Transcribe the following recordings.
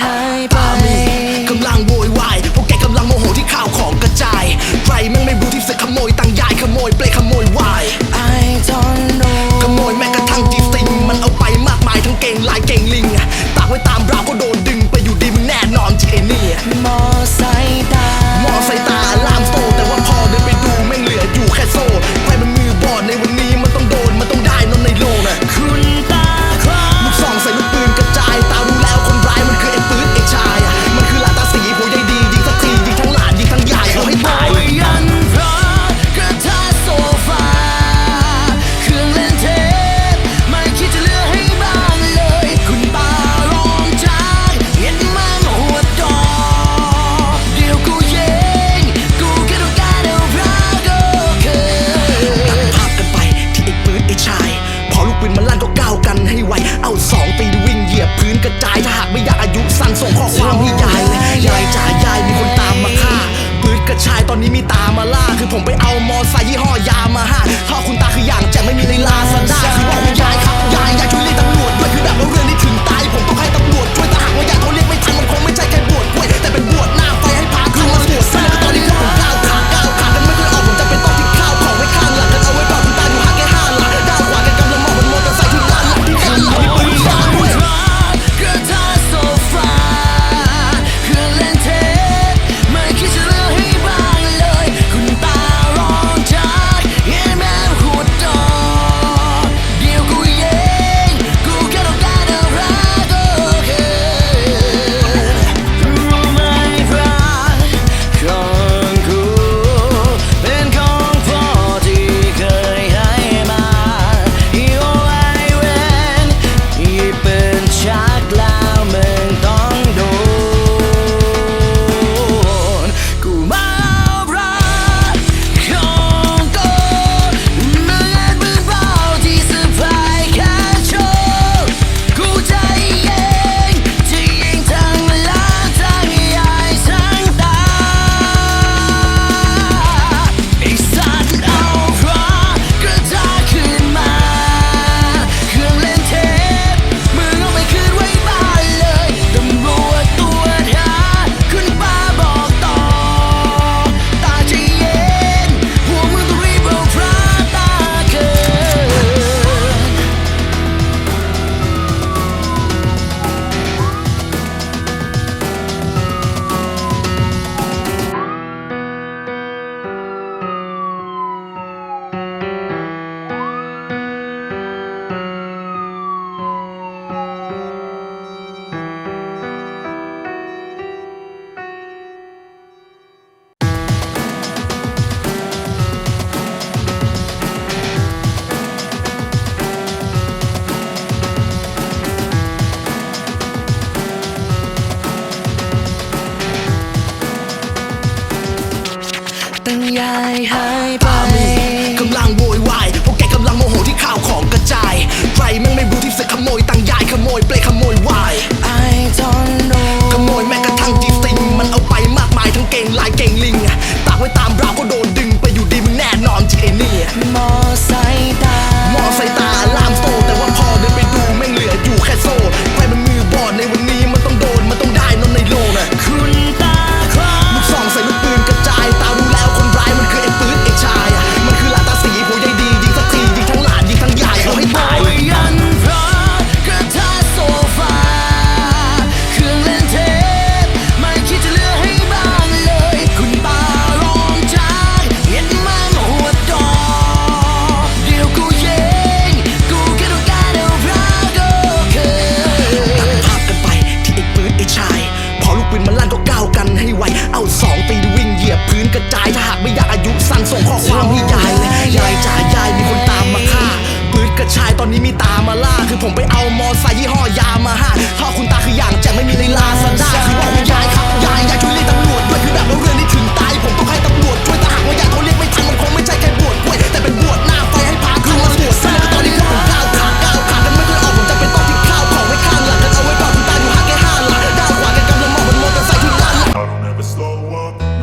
หายไปกำลังโวยวายพวกแกกำลังโมโหที่ข้าวของกระจายใครแม่งไม่รู้ที่สึกขโมยตังยายขโมยเปลขโมยวาย I don't know ขโมยแม้กระทั่งจีซิงมันเอาไปมากมายทั้งเก่งลายเก่งลิงตากไว้ตามราวก็โดนดึงไปอยู่ดีมึงแน่นอนเจนี่มอไซ ผมไ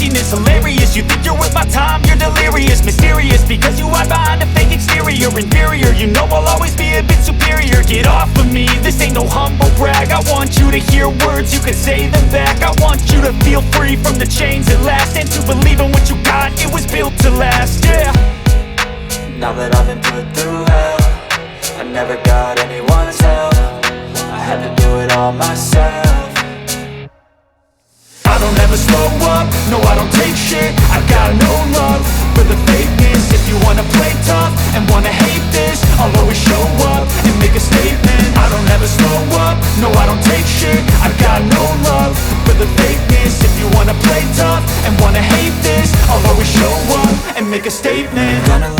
acting hilarious. You think you're worth my time, you're delirious. Mysterious, because you hide behind a fake exterior. Inferior, you know I'll always be a bit superior. Get off of me, this ain't no humble brag. I want you to hear words, you can say them back. I want you to feel free from the chains at last And to believe in what you make a statement.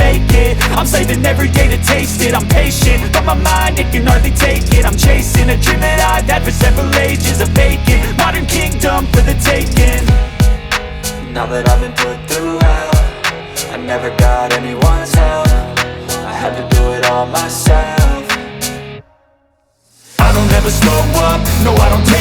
make it, I'm saving every day to taste it. I'm patient, but my mind, it can hardly take it. I'm chasing a dream that I've had for several ages A vacant, modern kingdom for the taking. Now that I've been put through hell I never got anyone's help. I had to do it all myself. I don't ever slow up, no I don't take